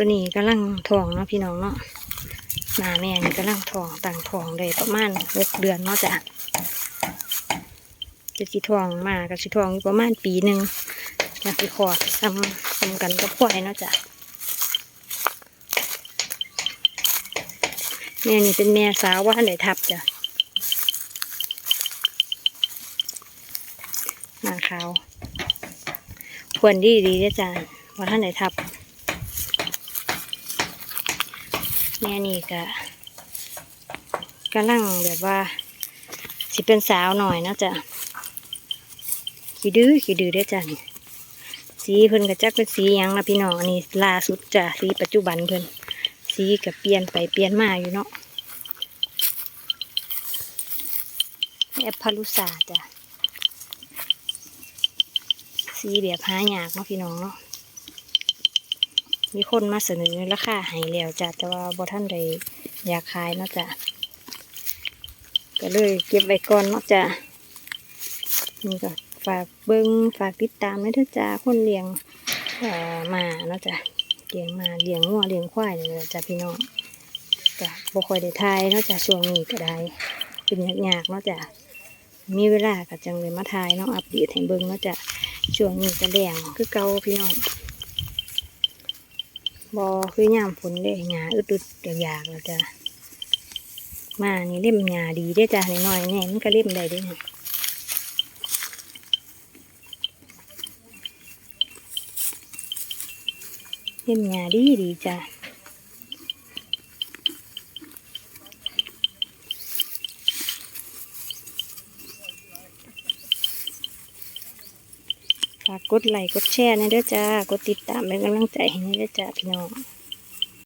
ตัวนี้กำลังทองเนาะพี่น้องเนาะหมาแม่นี่กำลังทองต่างทองเลยประมาณหกเดือนเนาะจ้ะจะสีทองมากับสีทองประมาณปีหนึ่งจะสีขอดทำทำกันกับควายเนาะจ้ะแม่นี่เป็นแม่สาวว่าไหนทับจ้ะหน้าขาวควรดีดีๆเด้อจ้ะว่าท่านไหนทับ แม่นี่ก็กำลังแบบว่า สิเป็นสาวหน่อยนะจ้ะขี้ดื้อขี้ดื้อเด้จ้ะนี่สีเพิ่นก็จักเป็นสียังนะพี่น้องอันนี้ล่าสุดจ้ะสีปัจจุบันเพิ่นสีก็เปลี่ยนไปเปลี่ยนมาอยู่เนาะแอปพารุสาจ้ะสีแบบหายากเนาะพี่น้องเนาะ มีคนมาเสนอราคาให้แล้วจ้ะแต่ว่าบ่ท่านใดอยากขายเนาะจ้ะก็เลยเก็บไว้ก่อนเนาะจ้ะนี่ก็ฝากเบิ้งฝากติดตามให้เถอะจ้าคนเลี้ยงเอ่อมาเนาะจ้ะเลี้ยงมาเลี้ยงงัวเลี้ยงควายนี่แหละจ้ะพี่น้องก็บ่ค่อยได้ทายเนาะจ้ะช่วงนี้ก็ได้เป็นยากๆเนาะจ้ะมีเวลาก็จังเลยมาทายเนาะอัปเดตให้เบิ้งเนาะจ้ะช่วงนี้ก็แดงคือเก่าพี่น้อง บอคือยามฝนเด้หญ้าอึดๆอยากๆแล้วจ้ะมานี่เล่มหญ้าดีได้จ้ะน้อยๆเนี่ยมันก็เล่มได้ด้เนี่ยเล่มหญ้าดีดีจ้ะ ฝากกดไลค์กดแชร์นะเด้อจ้ากดติดตามเป็นกำลังใจให้นะเด้อจ้าพี่น้อง